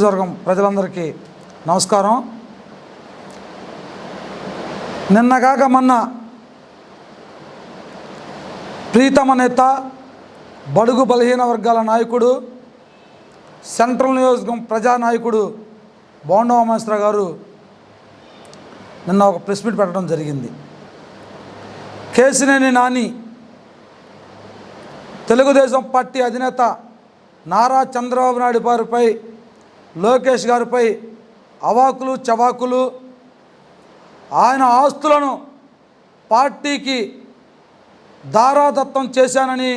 నియోజకవర్గం ప్రజలందరికీ నమస్కారం. నిన్నగాక మొన్న ప్రీతమ నేత బడుగు బలహీన వర్గాల నాయకుడు సెంట్రల్ నియోజకవర్గం ప్రజానాయకుడు బోండా ఉమేశ్వర గారు నిన్న ఒక ప్రెస్ మీట్ పెట్టడం జరిగింది. కేసినేని నాని తెలుగుదేశం పార్టీ అధినేత నారా చంద్రబాబు నాయుడు వారిపై లోకేష్ గారిపై అవాకులు చవాకులు ఆయన ఆస్తులను పార్టీకి దారాదత్తం చేశానని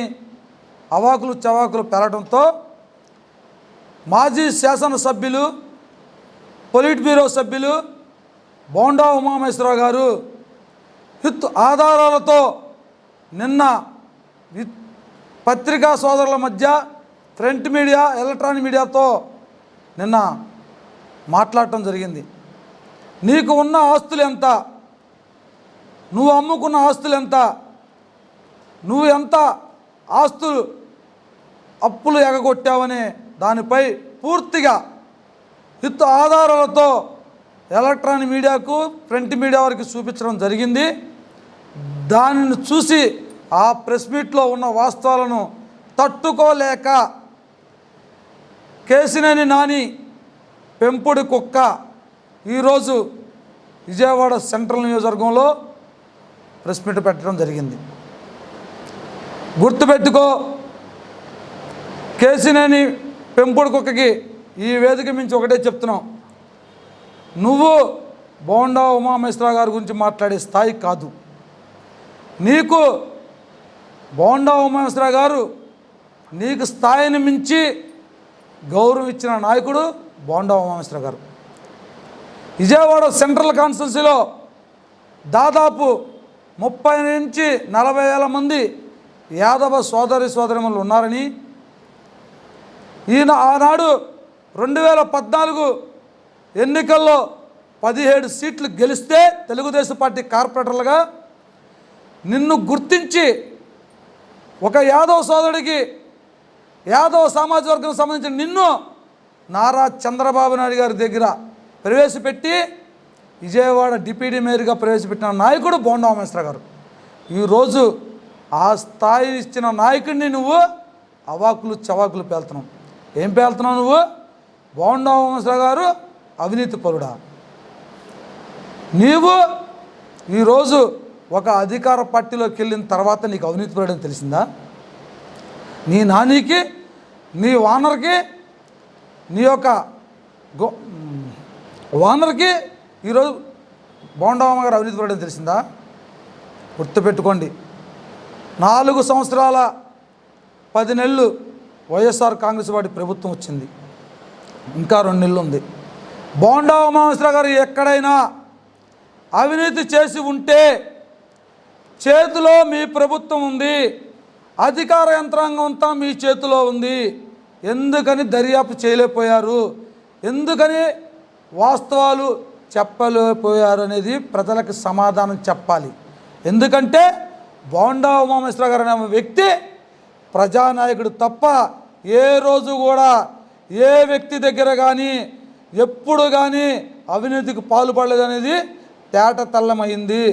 అవాకులు చవాకులు పెరగడంతో మాజీ శాసనసభ్యులు పొలిట్ బ్యూరో సభ్యులు బోండా ఉమామేశ్వరరావు గారు హిత్ ఆధారాలతో నిన్న పత్రికా సోదరుల మధ్య ప్రింట్ మీడియా ఎలక్ట్రానిక్ మీడియాతో నిన్న మాట్లాడటం జరిగింది. నీకు ఉన్న ఆస్తులు ఎంత? నువ్వు అమ్ముకున్న ఆస్తులు ఎంత? నువ్వు ఎంత ఆస్తులు అప్పులు ఎగగొట్టావనే దానిపై పూర్తిగా హిత్ ఆధారాలతో ఎలక్ట్రానిక్ మీడియాకు ప్రింట్ మీడియా వారికి చూపించడం జరిగింది. దానిని చూసి ఆ ప్రెస్ మీట్లో ఉన్న వాస్తవాలను తట్టుకోలేక కేసినేని నాని పెంపుడు కుక్క ఈరోజు విజయవాడ సెంట్రల్ నియోజకవర్గంలో ప్రెస్ మీట్ పెట్టడం జరిగింది. గుర్తుపెట్టుకో కేసినేని పెంపుడు కుక్కకి ఈ వేదిక మించి ఒకటే చెప్తున్నాం. నువ్వు బోండా ఉమామేశ్వర గారి గురించి మాట్లాడే స్థాయి కాదు. నీకు బోండా ఉమామేశ్వర గారు నీకు స్థాయిని మించి గౌరవం ఇచ్చిన నాయకుడు బోండా ఉమామేశ్వర గారు. విజయవాడ సెంట్రల్ కాన్స్టిట్యున్సీలో దాదాపు ముప్పై నుంచి నలభై వేల మంది యాదవ సోదరి సోదరిమలు ఉన్నారని ఈయన ఆనాడు రెండు వేల పద్నాలుగు ఎన్నికల్లో పదిహేడు సీట్లు గెలిస్తే తెలుగుదేశం పార్టీ కార్పొరేటర్లుగా నిన్ను గుర్తించి ఒక యాదవ సోదరుడికి యాదవ సామాజిక వర్గం సంబంధించిన నిన్ను నారా చంద్రబాబు నాయుడు గారి దగ్గర ప్రవేశపెట్టి విజయవాడ డిప్యూటీ మేయర్గా ప్రవేశపెట్టిన నాయకుడు బోండా ఉమేశ్వర గారు. ఈరోజు ఆ స్థాయి ఇచ్చిన నాయకుడిని నువ్వు అవాకులు చవాకులు పేల్తున్నావు. ఏం పేల్తున్నావు నువ్వు? బోండా ఉమేశ్వర గారు అవినీతి పరుడా. నీవు ఈరోజు ఒక అధికార పార్టీలోకి వెళ్ళిన తర్వాత నీకు అవినీతి పరుడని తెలిసిందా? నీ నానికి నీ వానర్కి నీ యొక్క గో వానర్కి ఈరోజు బోండమ్మ గారు అవినీతి పడడం తెలిసిందా? గుర్తుపెట్టుకోండి. నాలుగు సంవత్సరాల పది నెలలు వైఎస్ఆర్ కాంగ్రెస్ పార్టీ ప్రభుత్వం వచ్చింది. ఇంకా రెండు నెలలు ఉంది. బోండా ఉమామేశ్వర గారు ఎక్కడైనా అవినీతి చేసి ఉంటే చేతిలో మీ ప్రభుత్వం ఉంది అధికార యంత్రాంగం అంతా మీ చేతిలో ఉంది. ఎందుకని దర్యాప్తు చేయలేకపోయారు? ఎందుకని వాస్తవాలు చెప్పలేకపోయారు అనేది ప్రజలకు సమాధానం చెప్పాలి. ఎందుకంటే బోండా ఉమామేశ్వర గారు అనే వ్యక్తి ప్రజానాయకుడు తప్ప ఏ రోజు కూడా ఏ వ్యక్తి దగ్గర కానీ ఎప్పుడు కానీ అవినీతికి పాల్పడలేదు అనేది తేట తల్లమైంది.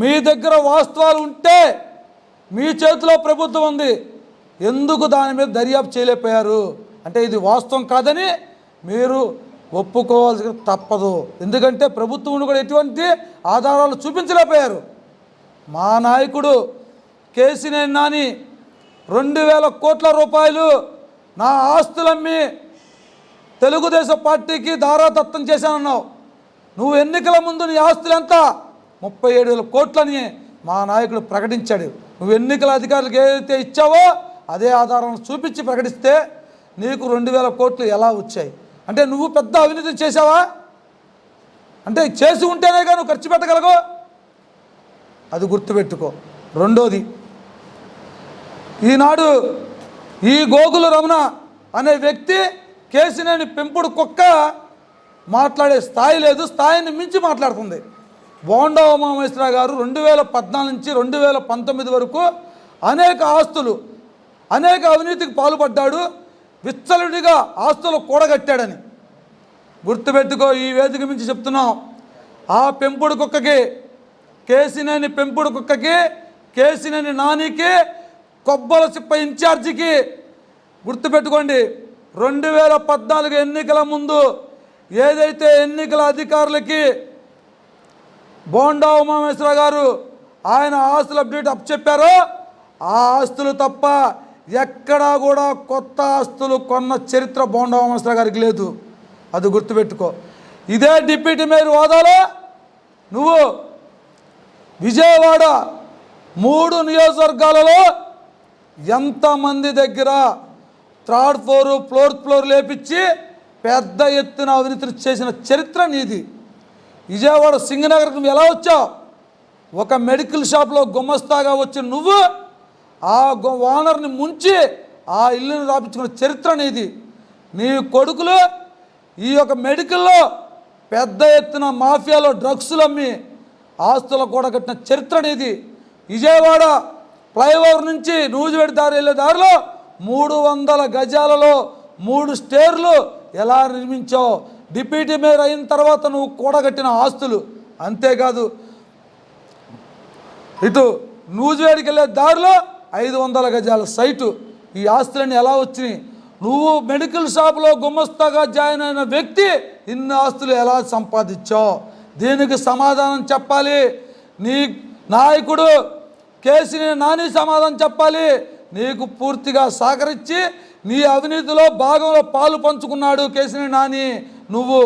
మీ దగ్గర వాస్తవాలు ఉంటే మీ చేతిలో ప్రభుత్వం ఉంది. ఎందుకు దాని మీద దర్యాప్తు చేయలేకపోయారు? అంటే ఇది వాస్తవం కాదని మీరు ఒప్పుకోవాల్సి తప్పదు. ఎందుకంటే ప్రభుత్వం కూడా ఎటువంటి ఆధారాలు చూపించలేకపోయారు. మా నాయకుడు కేసీనేని నాని రెండు వేల కోట్ల రూపాయలు నా ఆస్తులమ్మి తెలుగుదేశం పార్టీకి దారాదత్తం చేశానన్నావు. నువ్వు ఎన్నికల ముందు నీ ఆస్తులు ఎంత? ముప్పై ఏడు వేల కోట్లని మా నాయకుడు ప్రకటించాడు. నువ్వు ఎన్నికల అధికారులకు ఏదైతే ఇచ్చావో అదే ఆధారం చూపించి ప్రకటిస్తే నీకు రెండు వేల కోట్లు ఎలా వచ్చాయి? అంటే నువ్వు పెద్ద అవినీతి చేసావా అంటే చేసి ఉంటేనే కానీ నువ్వు ఖర్చు పెట్టగలగో అది గుర్తుపెట్టుకో. రెండోది ఈనాడు ఈ గోగుల రమణ అనే వ్యక్తి కేసినేని పెంపుడు కుక్క మాట్లాడే స్థాయి లేదు స్థాయిని మించి మాట్లాడుతుంది. బోండా ఉమామేశ్వర గారు రెండు వేల పద్నాలుగు నుంచి రెండు వేల పంతొమ్మిది వరకు అనేక ఆస్తులు అనేక అవినీతికి పాల్పడ్డాడు విచ్చలుడిగా ఆస్తులు కూడగట్టాడని. గుర్తుపెట్టుకో ఈ వేదిక మించి చెప్తున్నాం. ఆ పెంపుడు కుక్కకి కేసినేని పెంపుడు కుక్కకి కేసినేని నానికి కొబ్బల చిప్ప ఇన్ఛార్జికి గుర్తుపెట్టుకోండి రెండు వేల పద్నాలుగు ఎన్నికల ముందు ఏదైతే ఎన్నికల అధికారులకి బోండా ఉమామేశ్వర గారు ఆయన ఆస్తులు అప్డేట్ అప్ చెప్పారో ఆ ఆస్తులు తప్ప ఎక్కడా కూడా కొత్త ఆస్తులు కొన్న చరిత్ర బోండా గారికి లేదు. అది గుర్తుపెట్టుకో. ఇదే డిప్యూటీ మేయర్ హోదాలో నువ్వు విజయవాడ మూడు నియోజకవర్గాలలో ఎంతమంది దగ్గర థర్డ్ ఫ్లోర్ ఫ్లోర్త్ ఫ్లోర్ లేపించి పెద్ద ఎత్తున అవినీతిని చేసిన చరిత్ర నీది. విజయవాడ సింగనగర్కి నువ్వు ఎలా వచ్చావు? ఒక మెడికల్ షాప్లో గుమ్మస్తాగా వచ్చిన నువ్వు ఆ ఓనర్ని ముంచి ఆ ఇల్లుని రాపించుకున్న చరిత్ర నీది. నీ కొడుకులు ఈ యొక్క మెడికల్లో పెద్ద ఎత్తున మాఫియాలో డ్రగ్స్లు అమ్మి ఆస్తులు కూడా కట్టిన చరిత్ర నీది. విజయవాడ ఫ్లైఓవర్ నుంచి నూజివేడి దారి వెళ్ళే దారిలో మూడు వందల గజాలలో మూడు స్టేర్లు ఎలా నిర్మించావు డిప్యూటీ మేయర్ అయిన తర్వాత నువ్వు కూడగట్టిన ఆస్తులు. అంతేకాదు ఇటు నూజివేడికి వెళ్ళే దారిలో ఐదు వందల గజాల సైటు. ఈ ఆస్తులన్నీ ఎలా వచ్చినాయి? నువ్వు మెడికల్ షాప్లో గుమ్మస్తాగా జాయిన్ అయిన వ్యక్తి ఇన్ని ఆస్తులు ఎలా సంపాదించావు? దీనికి సమాధానం చెప్పాలి. నీ నాయకుడు కేసీని నాని సమాధానం చెప్పాలి. నీకు పూర్తిగా సహకరించి నీ అవినీతిలో భాగంలో పాలు పంచుకున్నాడు కేసీని నాని. నువ్వు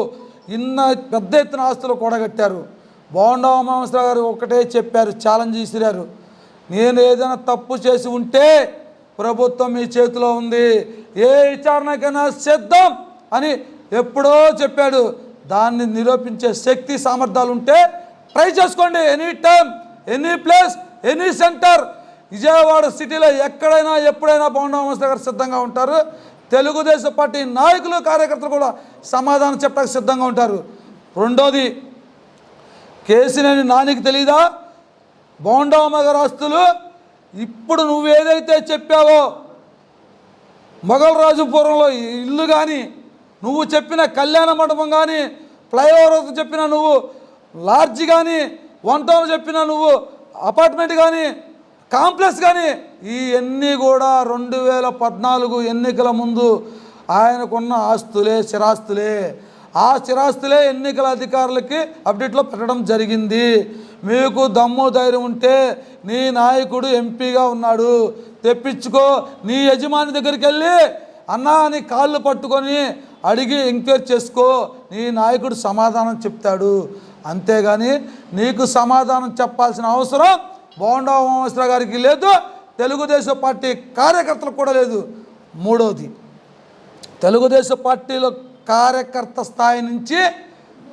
ఇన్న పెద్ద ఎత్తున ఆస్తులు కూడగట్టారు. బాగుండవ ఉమామేశ్వర గారు? ఒకటే చెప్పారు ఛాలెంజ్ విసిరారు. నేను ఏదైనా తప్పు చేసి ఉంటే ప్రభుత్వం మీ చేతిలో ఉంది. ఏ విచారణకైనా సిద్ధం అని ఎప్పుడో చెప్పాడు. దాన్ని నిరూపించే శక్తి సామర్థ్యాలు ఉంటే ట్రై చేసుకోండి. Any time any place any centre. Vijayawada సిటీలో ఎక్కడైనా ఎప్పుడైనా పవన్ ఉమామేశ్వర గారు సిద్ధంగా ఉంటారు. తెలుగుదేశం పార్టీ నాయకులు కార్యకర్తలు కూడా సమాధానం చెప్పడానికి సిద్ధంగా ఉంటారు. రెండోది కేసినేని నానికి తెలీదా? బోండామగరాస్తులు ఇప్పుడు నువ్వు ఏదైతే చెప్పావో మొఘలరాజుపురంలో ఇల్లు కానీ నువ్వు చెప్పిన కళ్యాణ మండపం కానీ ఫ్లైఓవర్ చెప్పిన నువ్వు లాడ్జ్ కానీ వన్ టౌన్ చెప్పిన నువ్వు అపార్ట్మెంట్ కానీ కాంప్లెక్స్ కానీ ఇవన్నీ కూడా రెండు వేల పద్నాలుగు ఎన్నికల ముందు ఆయనకున్న ఆస్తులే స్థిరాస్తులే. ఆ స్థిరాస్తులే ఎన్నికల అధికారులకి అప్డేట్లో పెట్టడం జరిగింది. మీకు దమ్ము ధైర్యం ఉంటే నీ నాయకుడు ఎంపీగా ఉన్నాడు. తెప్పించుకో. నీ యజమాని దగ్గరికి వెళ్ళి అన్నా అని కాళ్ళు పట్టుకొని అడిగి ఎంక్వైరీ చేసుకో. నీ నాయకుడు సమాధానం చెప్తాడు. అంతేగాని నీకు సమాధానం చెప్పాల్సిన అవసరం బోండా ఉమామేశ్వర గారికి లేదు. తెలుగుదేశం పార్టీ కార్యకర్తలకు కూడా లేదు. మూడవది తెలుగుదేశం పార్టీలో కార్యకర్త స్థాయి నుంచి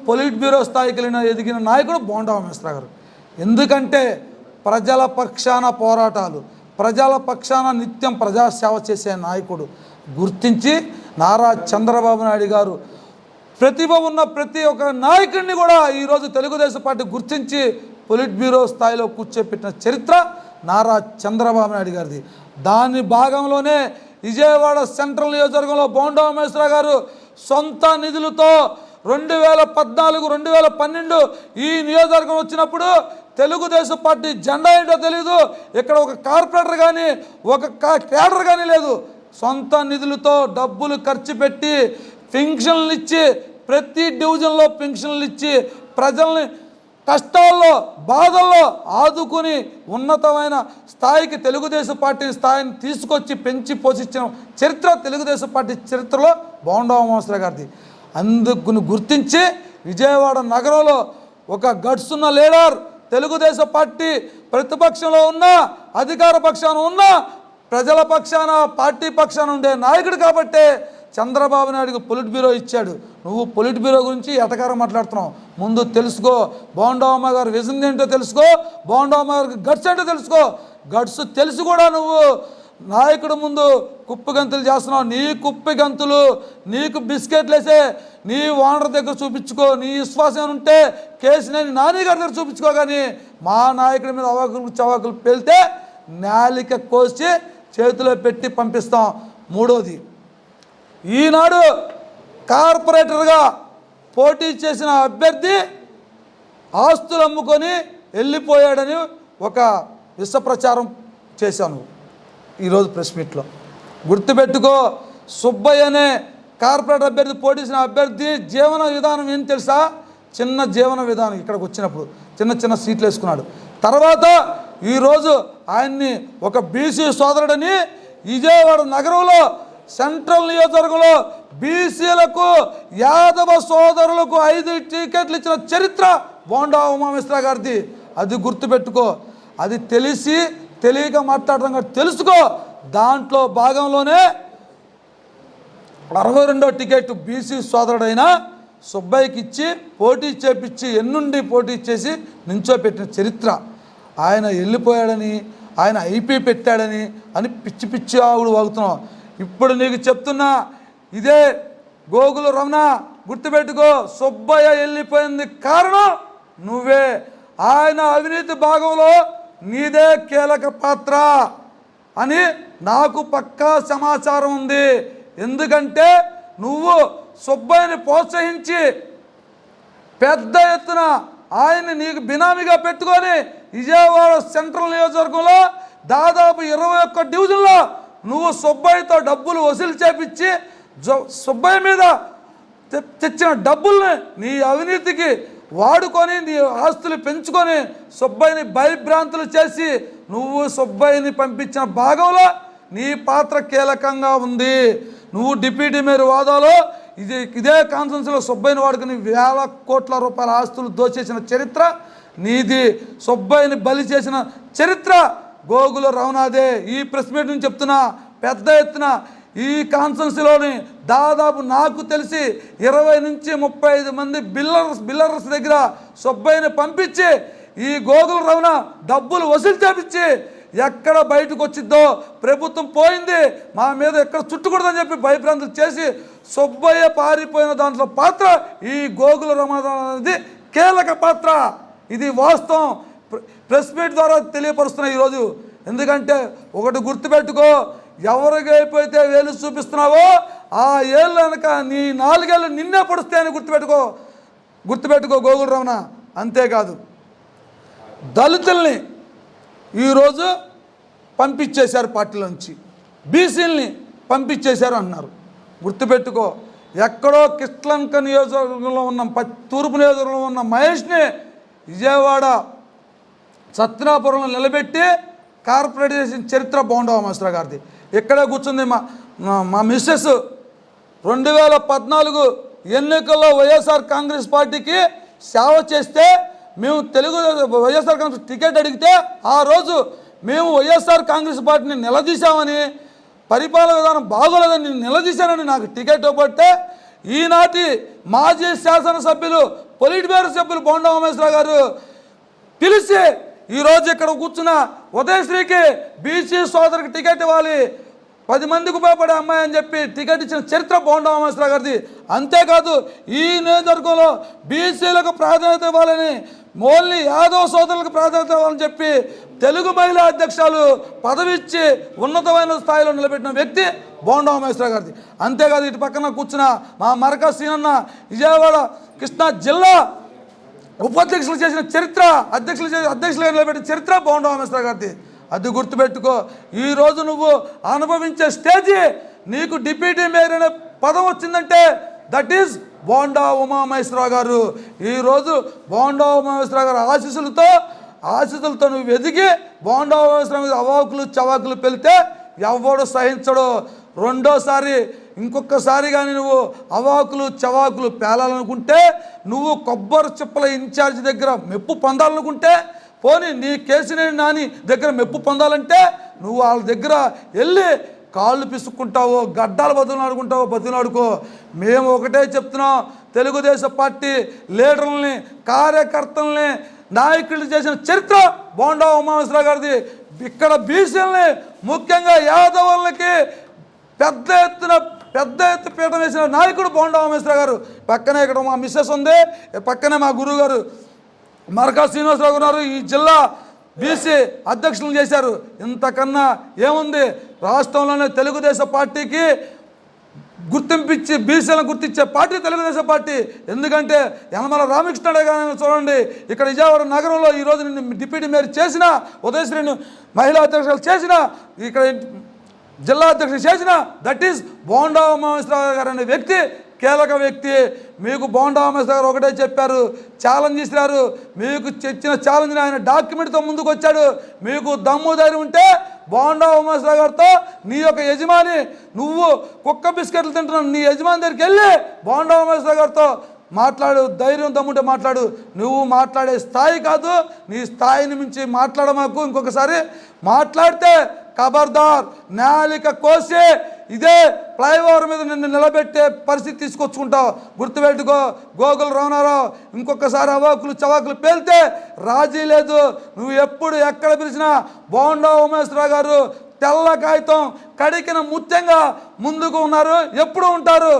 పొలిట్ బ్యూరో స్థాయికి వెళ్ళిన ఎదిగిన నాయకుడు బోండా మిశ్రా గారు. ఎందుకంటే ప్రజల పక్షాన పోరాటాలు ప్రజల పక్షాన నిత్యం ప్రజాసేవ చేసే నాయకుడు గుర్తించి నారా చంద్రబాబు నాయుడు గారు ప్రతిభ ఉన్న ప్రతి ఒక్క నాయకుడిని కూడా ఈరోజు తెలుగుదేశం పార్టీ గుర్తించి పొలిట్ బ్యూరో స్థాయిలో కూర్చోపెట్టిన చరిత్ర నారా చంద్రబాబు నాయుడు గారిది. దాని భాగంలోనే విజయవాడ సెంట్రల్ నియోజకవర్గంలో బోండా ఉమేశ్వర గారు సొంత నిధులతో రెండు వేల పద్నాలుగు రెండు వేల పన్నెండు ఈ నియోజకవర్గం వచ్చినప్పుడు తెలుగుదేశం పార్టీ జెండా ఏంటో తెలియదు ఇక్కడ ఒక కార్పొరేటర్ కానీ ఒక క్యాడర్ కానీ లేదు. సొంత నిధులతో డబ్బులు ఖర్చు పెట్టి పెన్షన్లు ఇచ్చి ప్రతి డివిజన్లో పెన్షన్లు ఇచ్చి ప్రజల్ని కష్టాల్లో బాధల్లో ఆదుకుని ఉన్నతమైన స్థాయికి తెలుగుదేశం పార్టీ స్థాయిని తీసుకొచ్చి పెంచి పోషించిన చరిత్ర తెలుగుదేశం పార్టీ చరిత్రలో బోండా గారిది. అందుకుని గుర్తించి విజయవాడ నగరంలో ఒక గట్స్ ఉన్న లీడర్ తెలుగుదేశం పార్టీ ప్రతిపక్షంలో ఉన్న అధికార పక్షాన ఉన్న ప్రజల పక్షాన పార్టీ పక్షాన ఉండే నాయకుడు కాబట్టే చంద్రబాబు నాయుడుకి పొలిట్ బ్యూరో ఇచ్చాడు. నువ్వు పొలిట్ బ్యూరో గురించి ఎటకారం మాట్లాడుతున్నావు? ముందు తెలుసుకో. బోండవమ్మ గారి విజన్ ఏంటో తెలుసుకో. బోండవమ్మ గారికి గట్స్ ఏంటో తెలుసుకో. గట్స్ తెలిసి కూడా నువ్వు. నాయకుడు ముందు కుప్పి గంతులు చేస్తున్నావు. నీ కుప్పి గంతులు నీకు బిస్కెట్లు వేసే నీ ఓనర్ దగ్గర చూపించుకో. నీ విశ్వాసం ఉంటే ఉంటే కేసీనేని నాని గారి దగ్గర చూపించుకో కానీ మా నాయకుడి మీద అవాకులు చవాకులు పెళ్తే నాలిక కోసి చేతిలో పెట్టి పంపిస్తాం. మూడోది ఈనాడు కార్పొరేటర్గా పోటీ చేసిన అభ్యర్థి ఆస్తులు అమ్ముకొని వెళ్ళిపోయాడని ఒక విశ్వప్రచారం చేశాను ఈరోజు ప్రెస్ మీట్లో. గుర్తుపెట్టుకో సుబ్బయ్య అనే కార్పొరేటర్ అభ్యర్థి పోటీ చేసిన అభ్యర్థి జీవన విధానం ఏం తెలుసా? చిన్న జీవన విధానం ఇక్కడికి వచ్చినప్పుడు చిన్న చిన్న సీట్లు వేసుకున్నాడు. తర్వాత ఈరోజు ఆయన్ని ఒక బీసీ సోదరుడని విజయవాడ నగరంలో సెంట్రల్ నియోజకవర్గంలో బీసీలకు యాదవ సోదరులకు ఐదు టికెట్లు ఇచ్చిన చరిత్ర బోండా ఉమామిశ్రా గారిది. అది గుర్తుపెట్టుకో. అది తెలిసి తెలియక మాట్లాడడం కాదు, తెలుసుకో. దాంట్లో భాగంలోనే అరవై రెండో టికెట్ బీసీ సోదరుడైన సుబ్బయ్యకి ఇచ్చి పోటీ చేపించి ఎన్నుండి పోటీ చేసి నించోపెట్టిన చరిత్ర. ఆయన వెళ్ళిపోయాడని ఆయన ఐపీ పెట్టాడని అని పిచ్చి పిచ్చి ఆవుడు వాగుతున్నాం ఇప్పుడు నీకు చెప్తున్నా ఇదే గోగులు రమణ గుర్తుపెట్టుకో సుబ్బయ్య వెళ్ళిపోయింది కారణం నువ్వే. ఆయన అవినీతి భాగంలో నీదే కీలక పాత్ర అని నాకు పక్కా సమాచారం ఉంది. ఎందుకంటే నువ్వు సుబ్బయ్యని ప్రోత్సహించి పెద్ద ఎత్తున ఆయన్ని నీకు బినామీగా పెట్టుకొని విజయవాడ సెంట్రల్ నియోజకవర్గంలో దాదాపు ఇరవై ఒక్క డివిజన్లో నువ్వు సుబ్బయ్యతో డబ్బులు వసూలు చేపించి సుబ్బయ్య మీద తె- తెచ్చిన డబ్బుల్ని నీ అవినీతికి వాడుకొని నీ ఆస్తులు పెంచుకొని సుబ్బయ్యని భయభ్రాంతులు చేసి నువ్వు సుబ్బయ్యని పంపించిన భాగంలో నీ పాత్ర కీలకంగా ఉంది. నువ్వు డిప్యూటీ మేయర్ హోదాలో ఇది ఇదే కాన్ఫరెన్స్లో సుబ్బయ్యని వాడుకుని వేల కోట్ల రూపాయల ఆస్తులు దోచేసిన చరిత్ర నీది సుబ్బయ్యని బలి చేసిన చరిత్ర గోగుల రవణాదే ఈ ప్రెస్ మీట్ నుంచి చెప్తున్నా పెద్ద ఎత్తున ఈ కాన్ఫరెన్స్లోని దాదాపు నాకు తెలిసి ఇరవై నుంచి ముప్పై ఐదు మంది బిల్లర్స్ బిల్లర్స్ దగ్గర సొబ్బైని పంపించి ఈ గోగుల రవణ డబ్బులు వసూలు చేపించి ఎక్కడ బయటకు వచ్చిద్దో ప్రభుత్వం పోయింది మా మీద ఎక్కడ చుట్టకూడదని చెప్పి భయభ్రాంతులు చేసి సుబ్బయ్య పారిపోయిన దాంట్లో పాత్ర ఈ గోగుల రవణ అనేది కీలక పాత్ర. ఇది వాస్తవం. ప్రెస్ మీట్ ద్వారా తెలియపరుస్తున్నాయి ఈరోజు. ఎందుకంటే ఒకటి గుర్తుపెట్టుకో ఎవరికి అయిపోతే వేలు చూపిస్తున్నావో ఆ ఏళ్ళు వెనక నీ నాలుగేళ్ళు నిన్నే పొడుస్తాయని గుర్తుపెట్టుకో. గుర్తుపెట్టుకో గోగుల రమణ అంతేకాదు. దళితుల్ని ఈరోజు పంపించేశారు పార్టీలోంచి బీసీలని పంపించేశారు అన్నారు. గుర్తుపెట్టుకో ఎక్కడో కిష్లంక నియోజకవర్గంలో ఉన్న తూర్పు నియోజకవర్గంలో ఉన్న మహేష్ని విజయవాడ సత్యనాపురంలో నిలబెట్టి కార్పొరేట్ చేసిన చరిత్ర బాగుండవు మాస్టర్ గారిది? ఇక్కడే కూర్చుంది మా మా- మిస్సెస్ రెండు వేల పద్నాలుగు ఎన్నికల్లో వైఎస్ఆర్ కాంగ్రెస్ పార్టీకి సేవ చేస్తే మేము తెలుగు వైఎస్ఆర్ కాంగ్రెస్ టికెట్ అడిగితే ఆ రోజు మేము వైఎస్ఆర్ కాంగ్రెస్ పార్టీని నిలదీశామని పరిపాలన విధానం బాగోలేదని నేను నిలదీశానని నాకు టికెట్ ఇవ్వబట్టే ఈనాటి మాజీ శాసనసభ్యులు పొలిట్ బ్యూరో సభ్యులు బోండా ఉమేశ్వరరావు గారు? పిలిచి ఈరోజు ఇక్కడ కూర్చున్న ఉదయశ్రీకి బీసీ సోదరికి టికెట్ ఇవ్వాలి. పది మందికి ఉపయోగపడే అమ్మాయి అని చెప్పి టికెట్ ఇచ్చిన చరిత్ర బోండా ఉమేశ్వరరావు గారిది. అంతేకాదు ఈ నియోజకవర్గంలో బీసీలకు ప్రాధాన్యత ఇవ్వాలని మోల్ని యాదవ సోదరులకు ప్రాధాన్యత ఇవ్వాలని చెప్పి తెలుగు మహిళా అధ్యక్షులు పదవి ఇచ్చి ఉన్నతమైన స్థాయిలో నిలబెట్టిన వ్యక్తి బోండా ఉమేశ్వరరావు గారిది. అంతేకాదు ఇటు పక్కన కూర్చున్న మా మరక సీనన్న విజయవాడ కృష్ణా జిల్లా ఉపాధ్యక్షులు చేసిన చరిత్ర అధ్యక్షులు చేసిన అధ్యక్షులుగా నిలబెట్టిన చరిత్ర బాగుండవు రామేశ్వర గారిది. అది గుర్తుపెట్టుకో. ఈరోజు నువ్వు అనుభవించే స్టేజీ నీకు డిప్యూటీ మేయర్ అనే పదం వచ్చిందంటే దట్ ఈస్ బోండా ఉమామహేశ్వరరావు గారు. ఈరోజు బోండా ఉమామహేశ్వరరావు గారు ఆశీస్సులతో ఆశీస్సులతో నువ్వు ఎదిగి బోండా ఉమామహేశ్వరరావు మీద అవాకులు చవాకులు పెళ్తే ఎవడు సహించడు. రెండోసారి ఇంకొకసారి కానీ నువ్వు అవాకులు చవాకులు పేలాలనుకుంటే నువ్వు కొబ్బరి చిప్పల ఇన్ఛార్జ్ దగ్గర మెప్పు పొందాలనుకుంటే పోనీ నీ కేసినేని నాని దగ్గర మెప్పు పొందాలంటే నువ్వు వాళ్ళ దగ్గర వెళ్ళి కాళ్ళు పిసుక్కుంటావో గడ్డాలు బదులాడుకుంటావో బదులాడుకో మేము ఒకటే చెప్తున్నాం తెలుగుదేశం పార్టీ లీడర్లని కార్యకర్తల్ని నాయకులు చేసిన చరిత్ర బోండా ఉమామేశ్వరరావు గారిది. ఇక్కడ బీసీలని ముఖ్యంగా యాదవులకి పెద్ద ఎత్తున పెద్ద ఎత్తు పీఠం వేసిన నాయకుడు బోండా ఉమేశ్వర గారు. పక్కనే ఇక్కడ మా మిస్సెస్ ఉంది. పక్కనే మా గురువు గారు మరకా శ్రీనివాసరావు గారు ఈ జిల్లా బీసీ అధ్యక్షులను చేశారు. ఇంతకన్నా ఏముంది? రాష్ట్రంలోనే తెలుగుదేశం పార్టీకి గుర్తింపించి బీసీలను గుర్తించే పార్టీ తెలుగుదేశం పార్టీ. ఎందుకంటే యనమల రామకృష్ణుడే కానీ చూడండి. ఇక్కడ విజయవాడ నగరంలో ఈరోజు నిన్ను డిప్యూటీ మేయర్ చేసిన ఉదయశ్రీని మహిళా అధ్యక్షులు చేసిన ఇక్కడ జిల్లా అధ్యక్షుడు చేసిన దట్ ఈస్ బోండా ఉమామేశ్వరరావు గారు అనే వ్యక్తి కీలక వ్యక్తి. మీకు బోండా ఉమేశ్వరరావు గారు ఒకటే చెప్పారు ఛాలెంజ్ ఇస్తున్నారు మీకు ఇచ్చిన ఛాలెంజ్ ఆయన డాక్యుమెంట్తో ముందుకు వచ్చాడు. మీకు దమ్ము ధైర్యం ఉంటే బోండా ఉమేశ్వరరావు గారితో నీ యొక్క యజమాని నువ్వు కుక్క బిస్కెట్లు తింటున్నావు నీ యజమాని దగ్గరికి వెళ్ళి బోండా ఉమేశ్వరరావు గారితో మాట్లాడు ధైర్యం దమ్ముంటే మాట్లాడు. నువ్వు మాట్లాడే స్థాయి కాదు నీ స్థాయిని మించి మాట్లాడమాకు. ఇంకొకసారి మాట్లాడితే ఖబర్దార్ నాలిక కోసి ఇదే ఫ్లైఓవర్ మీద నిన్ను నిలబెట్టే పరిస్థితి తీసుకొచ్చుకుంటావు. గుర్తుపెట్టుకో గోగులు రామారావు ఇంకొకసారి అవాకులు చవాకులు పేలితే రాజీ లేదు. నువ్వు ఎప్పుడు ఎక్కడ పిలిచినా బోండా ఉమేశ్వరరావు గారు తెల్ల కాగితం కడికిన ముత్యంగా ముందుకు ఉన్నారు. ఎప్పుడు ఉంటారు?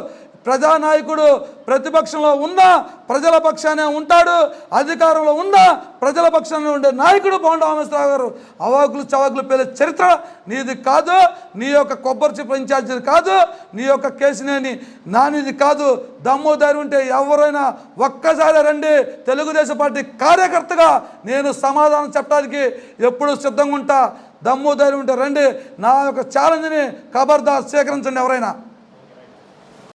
ప్రజానాయకుడు ప్రతిపక్షంలో ఉన్నా ప్రజల పక్షానే ఉంటాడు. అధికారంలో ఉన్నా ప్రజల పక్షానే ఉండే నాయకుడు బోండా రామేశ్వరరావు గారు అవాకులు చవాకులు పేలే చరిత్ర నీది కాదు. నీ యొక్క కొబ్బరి చిప్ప ఇన్ఛార్జీది కాదు. నీ యొక్క కేసునేని నానిది కాదు. దమ్ము ఉంటే ఎవరైనా ఒక్కసారి రండి. తెలుగుదేశం పార్టీ కార్యకర్తగా నేను సమాధానం చెప్పడానికి ఎప్పుడు సిద్ధంగా ఉంటా. దమ్ము ధైర్యం ఉంటే రండి. నా యొక్క ఛాలెంజ్ని ఖబర్దార్ స్వీకరించండి ఎవరైనా.